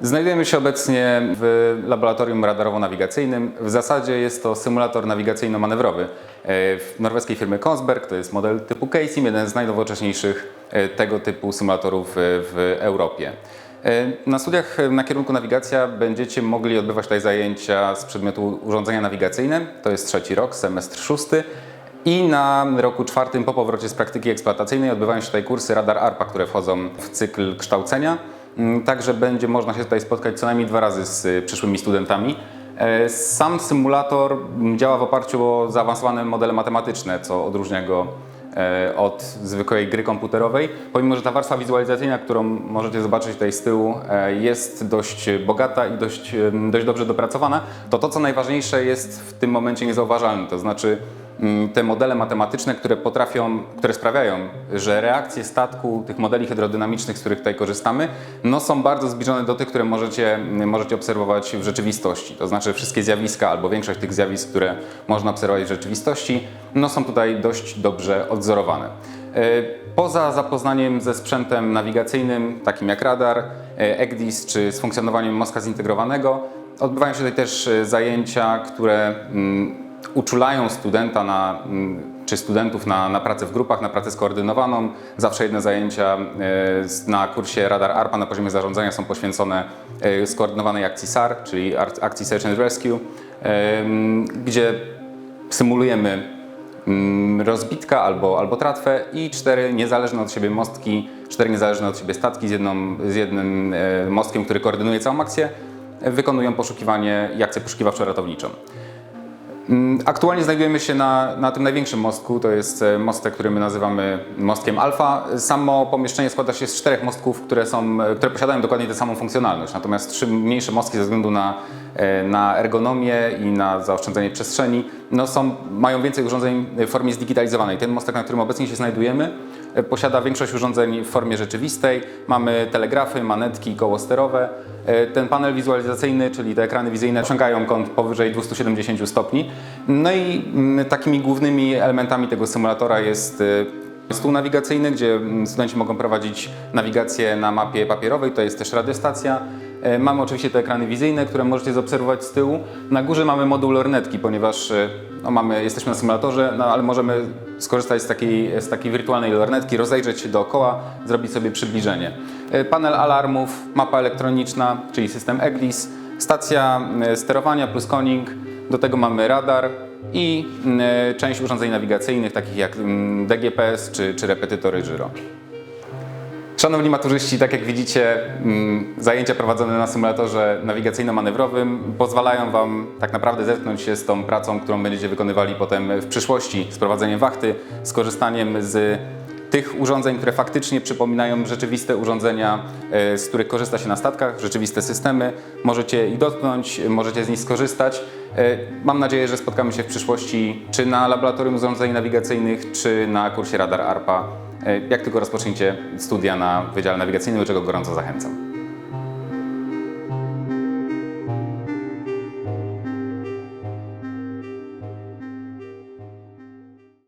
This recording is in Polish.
Znajdujemy się obecnie w laboratorium radarowo-nawigacyjnym. W zasadzie jest to symulator nawigacyjno-manewrowy e, w norweskiej firmy Kongsberg. To jest model typu Casey, jeden z najnowocześniejszych e, tego typu symulatorów e, w Europie. Na studiach na kierunku nawigacja będziecie mogli odbywać tutaj zajęcia z przedmiotu urządzenia nawigacyjne. To jest trzeci rok, semestr szósty. I na roku czwartym po powrocie z praktyki eksploatacyjnej odbywają się tutaj kursy Radar ARPA, które wchodzą w cykl kształcenia. Mm, Także będzie można się tutaj spotkać co najmniej dwa razy z y, przyszłymi studentami. E, Sam symulator działa w oparciu o zaawansowane modele matematyczne, co odróżnia go e, od zwykłej gry komputerowej. Pomimo, że ta warstwa wizualizacyjna, którą możecie zobaczyć tutaj z tyłu, e, jest dość bogata i dość, dość dobrze dopracowana, to to, co najważniejsze jest w tym momencie niezauważalne, to znaczy te modele matematyczne, które potrafią, które sprawiają, że reakcje statku, tych modeli hydrodynamicznych, z których tutaj korzystamy, no są bardzo zbliżone do tych, które możecie, możecie obserwować w rzeczywistości. To znaczy wszystkie zjawiska albo większość tych zjawisk, które można obserwować w rzeczywistości, no są tutaj dość dobrze odzorowane. E, Poza zapoznaniem ze sprzętem nawigacyjnym, takim jak radar, e, EGDIS czy z funkcjonowaniem mostka zintegrowanego, odbywają się tutaj też e, zajęcia, które mm, uczulają studenta na, mm, czy studentów na, na pracę w grupach, na pracę skoordynowaną. Zawsze jedne zajęcia e, na kursie Radar ARPA na poziomie zarządzania są poświęcone e, skoordynowanej akcji SAR, czyli akcji Search and Rescue, gdzie symulujemy mm, rozbitka albo, albo tratwę i cztery niezależne od siebie mostki, cztery niezależne od siebie statki z, jedną, z jednym e, mostkiem, który koordynuje całą akcję, wykonują poszukiwanie i akcję poszukiwawczo-ratowniczą. Mm, Aktualnie znajdujemy się na, na tym największym mostku, to jest e, mostek, który my nazywamy mostkiem Alfa. Samo pomieszczenie składa się z czterech mostków, które, są, e, które posiadają dokładnie tę samą funkcjonalność. Natomiast trzy mniejsze mostki ze względu na, e, na ergonomię i na zaoszczędzenie przestrzeni no są, mają więcej urządzeń w formie zdigitalizowanej. Ten mostek, na którym obecnie się znajdujemy, posiada większość urządzeń w formie rzeczywistej. Mamy telegrafy, manetki, koło sterowe. E, Ten panel wizualizacyjny, czyli te ekrany wizyjne, osiągają kąt powyżej 270 stopni. No i mm, takimi głównymi elementami tego symulatora jest e, stół nawigacyjny, gdzie mm, studenci mogą prowadzić nawigację na mapie papierowej, to jest też radiostacja. E, Mamy oczywiście te ekrany wizyjne, które możecie zaobserwować z tyłu. Na górze mamy moduł lornetki, ponieważ e, no, mamy, jesteśmy na symulatorze, no, ale możemy skorzystać z takiej, z takiej wirtualnej lornetki, rozejrzeć się dookoła, zrobić sobie przybliżenie. E, Panel alarmów, mapa elektroniczna, czyli system EGLIS, stacja sterowania plus koning, do tego mamy radar i mm, część urządzeń nawigacyjnych, takich jak mm, DGPS czy, czy repetytory Giro. Szanowni maturzyści, tak jak widzicie, mm, zajęcia prowadzone na symulatorze nawigacyjno-manewrowym pozwalają Wam tak naprawdę zetknąć się z tą pracą, którą będziecie wykonywali potem w przyszłości, z prowadzeniem wachty, z korzystaniem z tych urządzeń, które faktycznie przypominają rzeczywiste urządzenia, e, z których korzysta się na statkach, rzeczywiste systemy. Możecie ich dotknąć, możecie z nich skorzystać. E, Mam nadzieję, że spotkamy się w przyszłości czy na laboratorium urządzeń nawigacyjnych, czy na kursie Radar ARPA. E, Jak tylko rozpoczniecie studia na Wydziale Nawigacyjnym, do czego gorąco zachęcam.